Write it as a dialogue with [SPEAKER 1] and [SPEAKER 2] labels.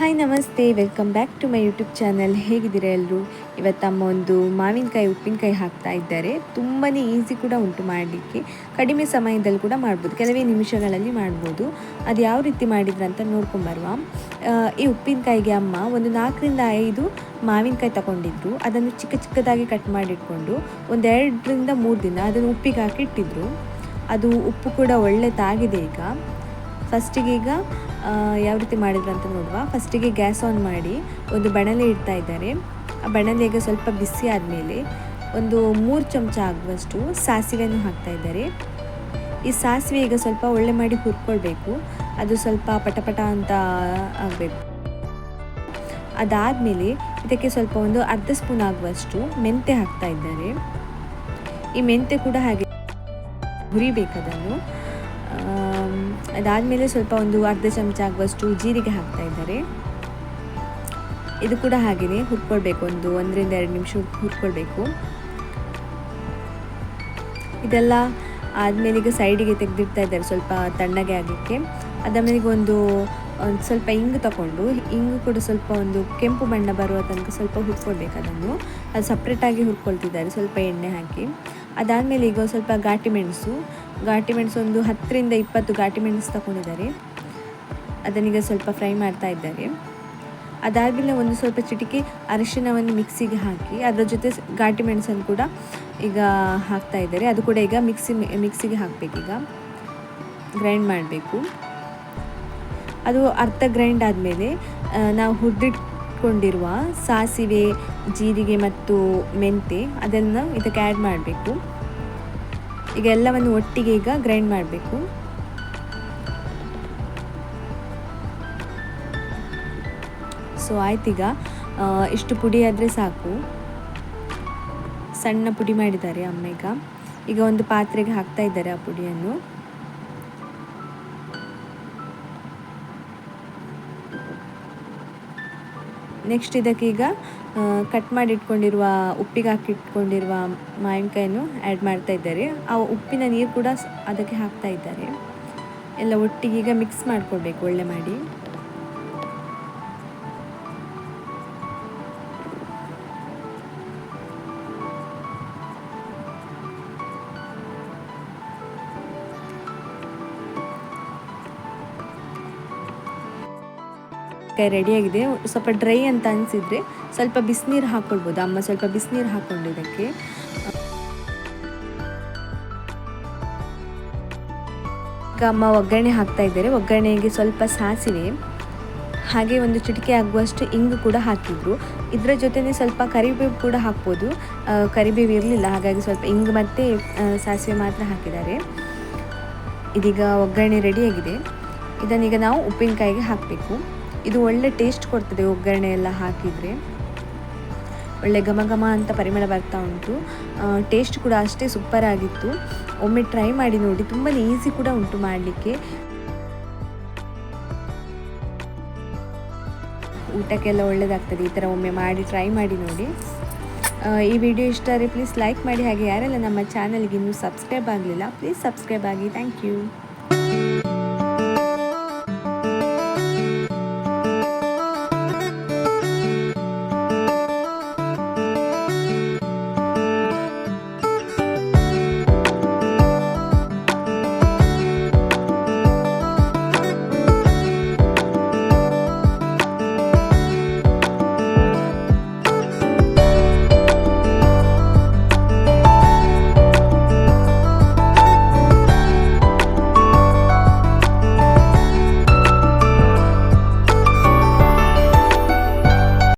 [SPEAKER 1] Hi, ನಮಸ್ತೆ. Welcome back to my YouTube channel. ಹೇಗಿದ್ದೀರಾ ಎಲ್ಲರೂ ಇವತ್ತು ತಮ್ಮ ಒಂದು ಮಾವಿನಕಾಯಿ, ಉಪ್ಪಿನಕಾಯಿ ಹಾಕ್ತಾ ಇದ್ದಾರೆ. ತುಂಬಾ ಈಸಿ ಕೂಡ ಉಂಟು ಮಾಡಲಿಕ್ಕೆ. ಕಡಿಮೆ ಸಮಯದಲ್ಲಿ ಕೂಡ ಮಾಡ್ಬೋದು. ಕೆಲವೇ ನಿಮಿಷಗಳಲ್ಲಿ ಮಾಡ್ಬೋದು. ಅದು ಯಾವ ರೀತಿ ಮಾಡಿದ್ರು ಅಂತ ನೋಡ್ಕೊಂಬರುವ ಈ ಉಪ್ಪಿನಕಾಯಿಗೆ ಅಮ್ಮ ಒಂದು ನಾಲ್ಕರಿಂದ ಐದು ಮಾವಿನಕಾಯಿ ತಗೊಂಡಿದ್ರು. ಅದನ್ನು ಚಿಕ್ಕ ಚಿಕ್ಕದಾಗಿ ಕಟ್ ಮಾಡಿಟ್ಕೊಂಡು ಒಂದು ಎರಡರಿಂದ ಮೂರು ದಿನ ಅದನ್ನು ಉಪ್ಪಿಗೆ ಹಾಕಿ ಇಟ್ಟಿದ್ರು. ಅದು ಉಪ್ಪು ಕೂಡ ಒಳ್ಳೆ ತಾಗಿದೆ ಈಗ. ಫಸ್ಟಿಗೆ ಈಗ ಯಾವ ರೀತಿ ಮಾಡಿದ್ರು ಅಂತ ನೋಡುವ. ಫಸ್ಟಿಗೆ ಗ್ಯಾಸ್ ಆನ್ ಮಾಡಿ ಒಂದು ಬಣಲೆ ಇಡ್ತಾ ಇದ್ದಾರೆ. ಆ ಬಣಲೆ ಈಗ ಸ್ವಲ್ಪ ಬಿಸಿ ಆದಮೇಲೆ ಒಂದು ಮೂರು ಚಮಚ ಆಗುವಷ್ಟು ಸಾಸಿವೆಯನ್ನು ಹಾಕ್ತಾ ಇದ್ದಾರೆ. ಈ ಸಾಸಿವೆ ಈಗ ಸ್ವಲ್ಪ ಒಳ್ಳೆ ಮಾಡಿ ಹುರ್ಕೊಳ್ಬೇಕು. ಅದು ಸ್ವಲ್ಪ ಪಟಪಟ ಅಂತ ಆಗಬೇಕು. ಅದಾದಮೇಲೆ ಇದಕ್ಕೆ ಸ್ವಲ್ಪ ಒಂದು ಅರ್ಧ ಸ್ಪೂನ್ ಆಗುವಷ್ಟು ಮೆಂತೆ ಹಾಕ್ತಾ ಇದ್ದಾರೆ. ಈ ಮೆಂತೆ ಕೂಡ ಹಾಗೆ ಹುರಿಬೇಕದನ್ನು ಅದಾದಮೇಲೆ ಸ್ವಲ್ಪ ಒಂದು ಅರ್ಧ ಚಮಚ ಆಗುವಷ್ಟು ಜೀರಿಗೆ ಹಾಕ್ತಾ ಇದ್ದಾರೆ. ಇದು ಕೂಡ ಹಾಗೆಯೇ ಹುರ್ಕೊಳ್ಬೇಕು, ಒಂದು ಒಂದರಿಂದ ಎರಡು ನಿಮಿಷ ಹುರ್ಕೊಳ್ಬೇಕು. ಇದೆಲ್ಲ ಆದಮೇಲೆ ಈಗ ಸೈಡಿಗೆ ತೆಗೆದಿಡ್ತಾ ಇದ್ದಾರೆ ಸ್ವಲ್ಪ ತಣ್ಣಗೆ ಆಗಲಿಕ್ಕೆ. ಅದಾದಮೇಲೆ ಒಂದು ಒಂದು ಸ್ವಲ್ಪ ಇಂಗು ತಗೊಂಡು, ಇಂಗು ಕೂಡ ಸ್ವಲ್ಪ ಒಂದು ಕೆಂಪು ಬಣ್ಣ ಬರುವ ತನಕ ಸ್ವಲ್ಪ ಹುರ್ಕೊಳ್ಬೇಕು ಅದನ್ನು. ಅದು ಸಪ್ರೇಟಾಗಿ ಹುರ್ಕೊಳ್ತಿದ್ದಾರೆ, ಸ್ವಲ್ಪ ಎಣ್ಣೆ ಹಾಕಿ. ಅದಾದಮೇಲೆ ಈಗ ಸ್ವಲ್ಪ ಘಾಟಿ ಮೆಣಸು. ಘಾಟಿ ಮೆಣಸು ಒಂದು ಹತ್ತರಿಂದ ಇಪ್ಪತ್ತು ಘಾಟಿ ಮೆಣಸು ತಗೊಂಡಿದ್ದಾರೆ ಅದನ್ನೀಗ ಸ್ವಲ್ಪ ಫ್ರೈ ಮಾಡ್ತಾ ಇದ್ದಾರೆ. ಅದಾದಮೇಲೆ ಒಂದು ಸ್ವಲ್ಪ ಚಿಟಿಕೆ ಅರಿಶಿನವನ್ನು ಮಿಕ್ಸಿಗೆ ಹಾಕಿ ಅದರ ಜೊತೆ ಘಾಟಿ ಮೆಣಸನ್ನು ಕೂಡ ಈಗ ಹಾಕ್ತಾ ಇದ್ದಾರೆ. ಅದು ಕೂಡ ಈಗ ಮಿಕ್ಸಿ ಮಿಕ್ಸಿಗೆ ಹಾಕಬೇಕೀಗ ಗ್ರೈಂಡ್ ಮಾಡಬೇಕು. ಅದು ಅರ್ಧ ಗ್ರೈಂಡ್ ಆದಮೇಲೆ ನಾವು ಹುರಿದಿಟ್ಕೊಂಡಿರುವ ಸಾಸಿವೆ, ಜೀರಿಗೆ ಮತ್ತು ಮೆಂತೆ, ಅದನ್ನು ಇದಕ್ಕೆ ಆ್ಯಡ್ ಮಾಡಬೇಕು. ಈಗ ಎಲ್ಲವನ್ನು ಒಟ್ಟಿಗೆ ಈಗ ಗ್ರೈಂಡ್ ಮಾಡಬೇಕು. ಸೊ ಆಯ್ತೀಗ ಇಷ್ಟು ಪುಡಿ ಆದರೆ ಸಾಕು. ಸಣ್ಣ ಪುಡಿ ಮಾಡಿದ್ದಾರೆ ಅಮ್ಮ ಈಗ. ಈಗ ಒಂದು ಪಾತ್ರೆಗೆ ಹಾಕ್ತಾ ಇದ್ದಾರೆ ಆ ಪುಡಿಯನ್ನು. ನೆಕ್ಸ್ಟ್ ಇದಕ್ಕೆ ಈಗ ಕಟ್ ಮಾಡಿ ಇಟ್ಕೊಂಡಿರುವ ಉಪ್ಪಿಗೆ ಹಾಕಿ ಮಾವಿನಕಾಯನ್ನು ಆ್ಯಡ್ ಮಾಡ್ತಾ ಇದ್ದಾರೆ. ಆ ಉಪ್ಪಿನ ನೀರು ಕೂಡ ಅದಕ್ಕೆ ಹಾಕ್ತಾ ಇದ್ದಾರೆ. ಎಲ್ಲ ಒಟ್ಟಿಗೆ ಈಗ ಮಿಕ್ಸ್ ಮಾಡ್ಕೊಳ್ಬೇಕು ಒಳ್ಳೆ ಮಾಡಿ. ಕೈ ರೆಡಿಯಾಗಿದೆ ಸ್ವಲ್ಪ ಡ್ರೈ ಅಂತ ಅನಿಸಿದರೆ ಸ್ವಲ್ಪ ಬಿಸಿನೀರು ಹಾಕ್ಕೊಳ್ಬೋದು ಅಮ್ಮ ಸ್ವಲ್ಪ ಬಿಸಿನೀರು ಹಾಕ್ಕೊಂಡು ಇದಕ್ಕೆ. ಈಗ ಅಮ್ಮ ಒಗ್ಗರಣೆ ಹಾಕ್ತಾ ಇದ್ದಾರೆ. ಒಗ್ಗರಣೆಗೆ ಸ್ವಲ್ಪ ಸಾಸಿವೆ, ಹಾಗೆ ಒಂದು ಚಿಟಿಕೆ ಆಗುವಷ್ಟು ಇಂಗು ಕೂಡ ಹಾಕಿದ್ರು. ಇದರ ಜೊತೆನೇ ಸ್ವಲ್ಪ ಕರಿಬೇವು ಕೂಡ ಹಾಕ್ಬೋದು. ಕರಿಬೇವು ಇರಲಿಲ್ಲ, ಹಾಗಾಗಿ ಸ್ವಲ್ಪ ಇಂಗು ಮತ್ತು ಸಾಸಿವೆ ಮಾತ್ರ ಹಾಕಿದ್ದಾರೆ. ಇದೀಗ ಒಗ್ಗರಣೆ ರೆಡಿಯಾಗಿದೆ ಇದನ್ನೀಗ ನಾವು ಉಪ್ಪಿನಕಾಯಿಗೆ ಹಾಕಬೇಕು. ಇದು ಒಳ್ಳೆ ಟೇಸ್ಟ್ ಕೊಡ್ತದೆ ಒಗ್ಗರಣೆ ಎಲ್ಲ ಹಾಕಿದರೆ. ಒಳ್ಳೆ ಘಮ ಘಮ ಅಂತ ಪರಿಮಳ ಬರ್ತಾ ಉಂಟು. ಟೇಸ್ಟ್ ಕೂಡ ಅಷ್ಟೇ ಸೂಪರ್ ಆಗಿತ್ತು. ಒಮ್ಮೆ ಟ್ರೈ ಮಾಡಿ ನೋಡಿ ತುಂಬಾ ಈಸಿ ಕೂಡ ಉಂಟು ಮಾಡಲಿಕ್ಕೆ. ಊಟಕ್ಕೆಲ್ಲ ಒಳ್ಳೆಯದಾಗ್ತದೆ ಈ ಥರ ಒಮ್ಮೆ ಮಾಡಿ ಟ್ರೈ ಮಾಡಿ ನೋಡಿ. ಈ ವಿಡಿಯೋ ಇಷ್ಟ ಆದರೆ ಪ್ಲೀಸ್ ಲೈಕ್ ಮಾಡಿ, ಹಾಗೆ ಯಾರೆಲ್ಲ ನಮ್ಮ ಚಾನಲ್ಗೆ ಇನ್ನೂ ಸಬ್ಸ್ಕ್ರೈಬ್ ಆಗಲಿಲ್ಲ ಪ್ಲೀಸ್ ಸಬ್ಸ್ಕ್ರೈಬ್ ಆಗಿ. Thank you